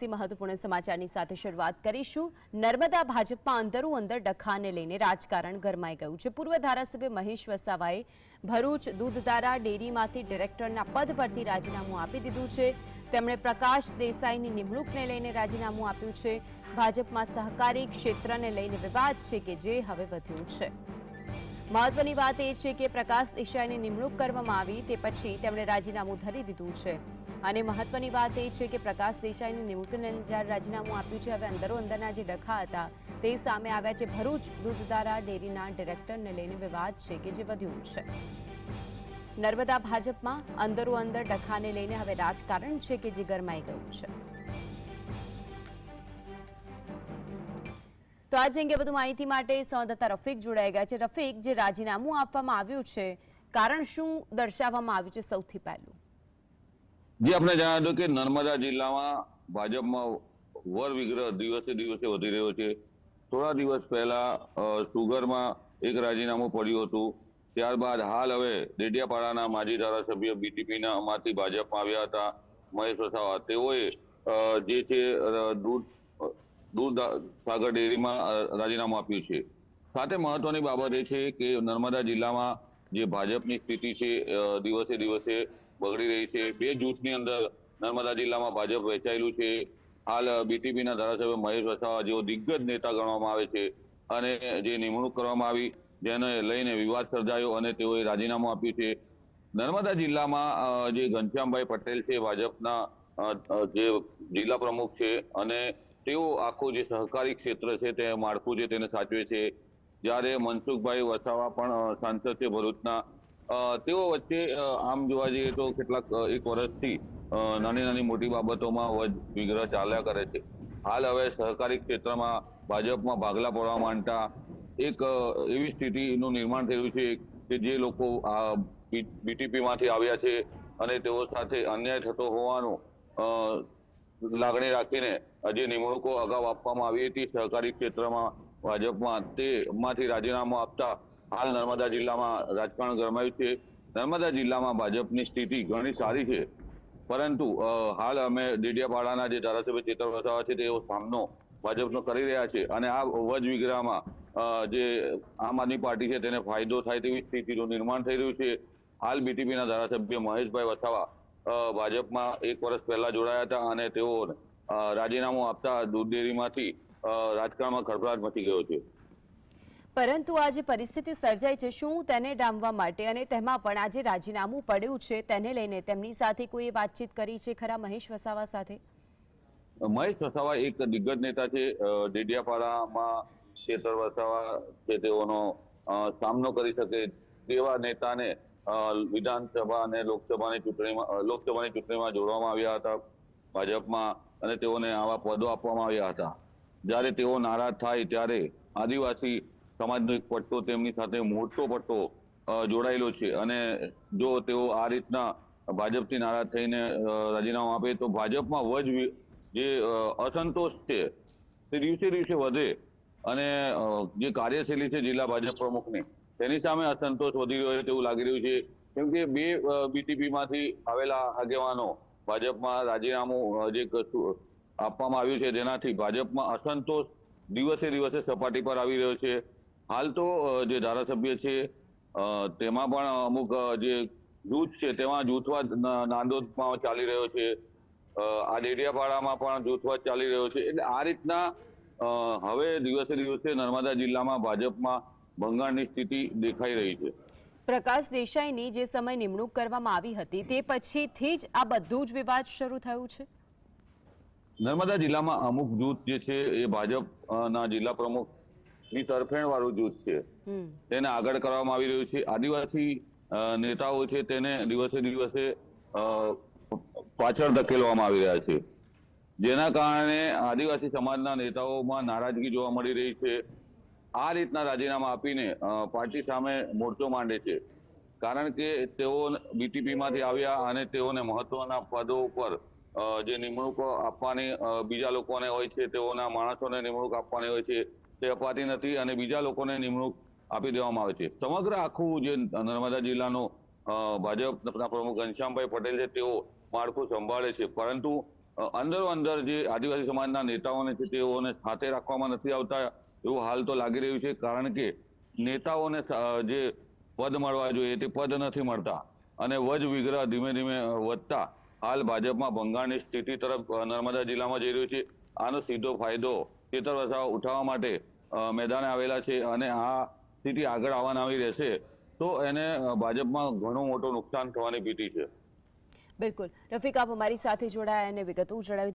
મહત્વપૂર્ણ સમાચારની સાથે શરૂઆત કરીશું. નર્મદા ભાજપમાં અંદરો અંદર ડખાને લઈને રાજકારણ ગરમાઈ ગયું છે. પૂર્વ ધારાસભ્ય મહેશ વસાવાએ ભરૂચ દૂધધારા ડેરીમાંથી ડિરેક્ટરના પદ પરથી રાજીનામું આપી દીધું છે. તેમણે પ્રકાશ દેસાઈની નિમણૂકને લઈને રાજીનામું આપ્યું છે. ભાજપમાં સહકારી ક્ષેત્રને લઈને વિવાદ છે કે જે હવે વધ્યું છે. મહત્વની વાત એ છે કે પ્રકાશ દેસાઈની નિમણૂક કરવામાં આવી તે પછી તેમણે રાજીનામું ધરી દીધું છે. અને મહત્વની વાત એ છે કે પ્રકાશ દેસાઈની નિમણૂકને જ્યારે રાજીનામું આપ્યું છે. હવે અંદરો અંદરના જે ડખા હતા તે સામે આવ્યા છે. ભરૂચ દૂધધારા ડેરીના ડિરેક્ટરને લઈને વિવાદ છે કે જે વધ્યું છે. નર્મદા ભાજપમાં અંદરો અંદર ડખાને લઈને હવે રાજકારણ છે કે જે ગરમાઈ ગયું છે. તો આજે અંગે વધુ માહિતી માટે સંવાદદાતા રફીક જોડાઈ ગયા છે. રફીક, જે રાજીનામું આપવામાં આવ્યું છે, કારણ શું દર્શાવવામાં આવ્યું છે સૌથી પહેલું? જે આપણે જણાવ્યું હતું કે નર્મદા જિલ્લામાં ભાજપમાં વર વિગ્રહ દિવસે દિવસે વધી રહ્યો છે. થોડા દિવસ પહેલા સુગરમાં એક રાજીનામું પડ્યું હતું. ત્યારબાદ હાલ હવે ડેડિયાપાડાના માજી ધારાસભ્ય બીટીપીના માંથી ભાજપમાં આવ્યા હતા, મહેશ વસાવા. તેઓએ જે છે દૂધ દૂધ સાગર ડેરીમાં રાજીનામું આપ્યું છે. સાથે મહત્વની બાબત એ છે કે નર્મદા જિલ્લામાં જે ભાજપની સ્થિતિ છે દિવસે દિવસે બગડી રહી છે. બે જૂથની અંદર નર્મદા જિલ્લામાં ભાજપ વહેંચાયેલું છે. હાલ બીટીપીના ધારાસભ્ય મહેશ વસાવા જેઓ દિગ્ગજ નેતા ગણવામાં આવે છે અને જે નિમણૂક કરવામાં આવી, જેને લઈને વિવાદ સર્જાયો અને તેઓએ રાજીનામું આપ્યું છે. નર્મદા જિલ્લામાં જે ઘનશ્યામભાઈ પટેલ છે, ભાજપના જે જિલ્લા પ્રમુખ છે અને તેઓ આખું જે સહકારી ક્ષેત્ર છે તે માળખું છે તેને સાચવે છે. જ્યારે મનસુખભાઈ વસાવા પણ સાંસદ છે ભરૂચના તેઓ વચ્ચે આમ જોવા જઈએ તો કેટલાક એક વર્ષથી નાની નાની મોટી બાબતોમાં વજ વિગ્રહ ચાલ્યા કરે છે. હાલ હવે સહકારી ક્ષેત્રમાં ભાજપમાં ભાગલા પડવા માંડતા એક એવી સ્થિતિનું નિર્માણ થયું છે કે જે લોકો આ બીટીપીમાંથી આવ્યા છે અને તેઓ સાથે અન્યાય થતો હોવાનું લાગણી રાખીને જે નિમણૂકો અગાઉ આપવામાં આવી હતી. સહકારી ક્ષેત્રમાં ભાજપમાં તે માંથી રાજીનામું આપતા હાલ નર્મદા જિલ્લામાં રાજકારણ ગરમાયું છે. નર્મદા જિલ્લામાં ભાજપની સ્થિતિ ઘણી સારી છે. પરંતુ હાલ અમે ડેડિયાપાડાના જે ધારાસભ્ય ચેતર વસાવા છે તેઓ સામનો ભાજપનો કરી રહ્યા છે અને આ વજ વિગ્રહમાં જે આમ આદમી પાર્ટી છે તેને ફાયદો થાય તેવી સ્થિતિનું નિર્માણ થઈ રહ્યું છે. હાલ બીટીપીના ધારાસભ્ય મહેશભાઈ વસાવા ભાજપમાં એક વર્ષ પહેલા જોડાયા હતા અને તેઓ રાજીનામું આપતા દૂધ ડેરીમાંથી રાજકારણમાં ખળભળાટ મચી ગયો છે. પરંતુ આ જે પરિસ્થિતિ સર્જાઈ છે, શું તેને ડામવા માટે અને તેમાં પણ આજે રાજીનામું પડ્યું છે, તેને લઈને તેમની સાથે કોઈ વાતચીત કરી છે ખરા મહેશ વસાવા સાથે? મહેશ વસાવા એક દિગ્ગજ નેતા છે ડેડિયાપાડામાં ક્ષેત્ર વસાવા છે, તેઓનો સામનો કરી શકે તેવા નેતાને વિધાનસભા અને લોકસભાની ચૂંટણીમાં લોકસભાની ચૂંટણીમાં જોડવામાં આવ્યા હતા, ભાજપમાં, અને તેઓને આવા પદો આપવામાં આવ્યા હતા. જ્યારે તેઓ નારાજ થાય ત્યારે આદિવાસી સમાજનો એક પટ્ટો તેમની સાથે મોટો પટ્ટો જોડાયેલો છે. અને જો તેઓ આ રીતના ભાજપથી નારાજ થઈને રાજીનામું આપે તો ભાજપમાં વજ જે અસંતોષ છે, તે દિવસે દિવસે વધે. અને જે કાર્યશૈલી છે જિલ્લા ભાજપ પ્રમુખની, તેની સામે અસંતોષ વધી રહ્યો છે તેવું લાગી રહ્યું છે. કેમ કે બે બીટીપીમાંથી આવેલા આગેવાનો ભાજપમાં રાજીનામું જે આપવામાં આવ્યું છે જેનાથી ભાજપમાં અસંતોષ દિવસે દિવસે સપાટી પર આવી રહ્યો છે. હાલ તો જે ધારાસભ્ય છે તેમાં પણ અમુક જે જૂથ છે તેમાં જૂથવાદ નાંદોદમાં ચાલી રહ્યો છે. આ ડેડિયાપાડામાં પણ જૂથવાદ ચાલી રહ્યો છે. એટલે આ રીતના હવે દિવસે દિવસે નર્મદા જિલ્લામાં ભાજપમાં ભંગાણની સ્થિતિ દેખાઈ રહી છે. પ્રકાશ દેસાઈની જે સમય નિમણૂક કરવામાં આવી હતી તે પછીથી જ આ બધું જ વિવાદ શરૂ થયું છે? નર્મદા જિલ્લામાં અમુક જૂથ જે છે એ ભાજપના જિલ્લા પ્રમુખ ની તરફેણ વાળું જૂથ છે. તેને આગળ કરવામાં આવી રહ્યું છે. આદિવાસી નેતાઓ છે તેને દિવસે દિવસે પાછળ ધકેલવામાં આવી રહ્યા છે. જેના કારણે આદિવાસી સમાજના નેતાઓમાં નારાજગી જોવા મળી રહી છે. આ રીતના રાજીનામા આપીને પાર્ટી સામે મોરચો માંડે છે. કારણ કે તેઓ બીટીપી માંથી આવ્યા અને તેઓને મહત્વના પદો ઉપર જે નિમણૂકો આપવાની બીજા લોકોને હોય છે તેઓના માણસોને નિમણૂક આપવાની હોય છે તે અપાતી નથી અને બીજા લોકોને નિમણૂક આપી દેવામાં આવે છે. સમગ્ર આખું જે નર્મદા જિલ્લાનો ભાજપના પ્રમુખ ઘનશ્યામભાઈ પટેલ છે, તેઓ માળખું સંભાળે છે. પરંતુ અંદરો અંદર જે આદિવાસી સમાજના નેતાઓને છે, તેઓને સાથે રાખવામાં નથી આવતા એવું હાલ તો લાગી રહ્યું છે. કારણ કે નેતાઓને જે પદ મળવા જોઈએ તે પદ નથી મળતા. અને વજ વિગ્રહ ધીમે ધીમે વધતા હાલ ભાજપમાં ભંગાણની સ્થિતિ તરફ નર્મદા જિલ્લામાં જઈ રહ્યું છે. આનો સીધો ફાયદો ચેતર વસાવા ઉઠાવવા માટે મેદાને આવેલા છે અને આ સ્થિતિ આગળ આવવાના આવી રહેશે, તો એને ભાજપમાં ઘણું મોટું નુકસાન થવાની ભીતિ છે. બિલકુલ. રફીક, આપ અમારી સાથે જોડાયા અને વિગતો જણાવી